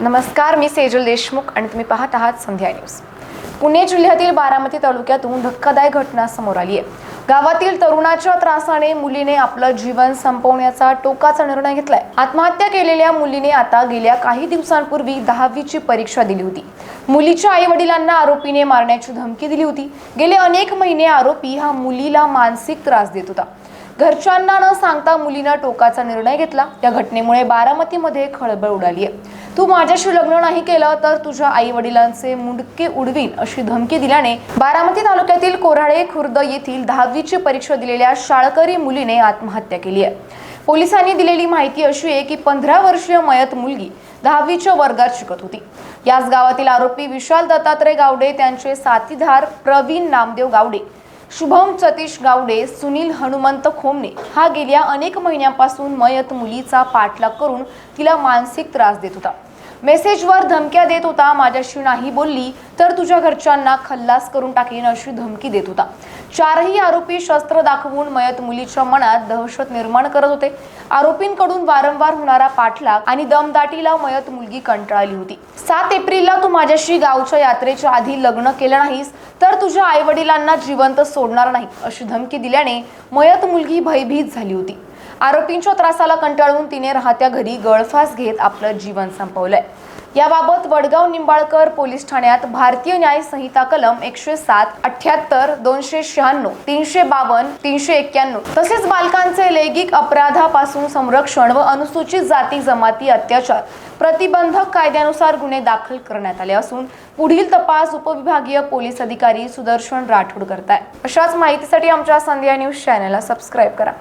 नमस्कार मी सेजल देशमुख आणि तुम्ही पाहत आहात संध्या न्यूज. पुणे जिल्ह्यातील बारामती तालुक्यातून धक्कादायक घटना समोर आली आहे. गावातील तरुणाच्या त्रासाने मुलीने आपलं जीवन संपवण्याचा टोकाचा निर्णय घेतलाय. आत्महत्या केलेल्या मुलीने आता गेल्या काही दिवसांपूर्वी दहावीची परीक्षा दिली होती. मुलीच्या आई वडिलांना आरोपीने मारण्याची धमकी दिली होती. गेले अनेक महिने आरोपी हा मुलीला मानसिक त्रास देत होता. घरच्यांना न सांगता मुलीनं टोकाचा निर्णय घेतला. या घटनेमुळे बारामतीमध्ये खळबळ उडाली आहे. तू माझ्याशी लग्न नाही केलं तर तुझ्या आई वडिलांचे मुंडके उडवीन अशी धमकी दिल्याने बारामती तालुक्यातील कोराळे खुर्द येथील दहावीची परीक्षा दिलेल्या शाळकरी मुलीने आत्महत्या केली आहे. पोलिसांनी दिलेली माहिती अशी आहे की पंधरा वर्षीय मयत मुलगी दहावीच्या वर्गात शिकत होती. याच गावातील आरोपी विशाल दत्तात्रय गावडे त्यांचे साथीदार प्रवीण नामदेव गावडे शुभम सतीश गावडे सुनील हनुमंत खोमने हा गेल्या अनेक महिन्यांपासून मयत मुलीचा पाठलाग करून तिला मानसिक त्रास देत होता. मेसेजवर धमक्या देत होता माझ्याशी नाही बोलली तर तुझ्या घरच्यांना खल्लास करून टाकेन अशी धमकी देत होता. चारही आरोपी शस्त्र दाखवून मयत मुलीच्या मनात दहशत निर्माण करत होते. आरोपींकडून वारंवार होणारा पाठलाग आणि दमदाटीला मयत मुलगी कंटाळली होती. सात एप्रिलला तू माझ्याशी गावच्या यात्रेच्या आधी लग्न केलं नाहीस तर तुझ्या आई वडिलांना जिवंत सोडणार नाही अशी धमकी दिल्याने मयत मुलगी भयभीत झाली होती. आरोपींच्या त्रासाला कंटाळून तिने राहत्या घरी गळफास घेत आपलं जीवन संपवलंय. याबाबत वडगाव निंबाळकर पोलीस ठाण्यात भारतीय न्याय संहिता कलम एकशे सात अठ्याहत्तर दोनशे शहाण्णव तीनशे बावन्न तीनशे एक्क्याण्णव तसेच बालकांचे लैंगिक अपराधापासून संरक्षण व अनुसूचित जाती जमाती अत्याचार प्रतिबंधक कायद्यानुसार गुन्हे दाखल करण्यात आले असून पुढील तपास उपविभागीय पोलीस अधिकारी सुदर्शन राठोड करताय. अशाच माहितीसाठी आमच्या संध्या न्यूज चॅनलला सबस्क्राईब करा.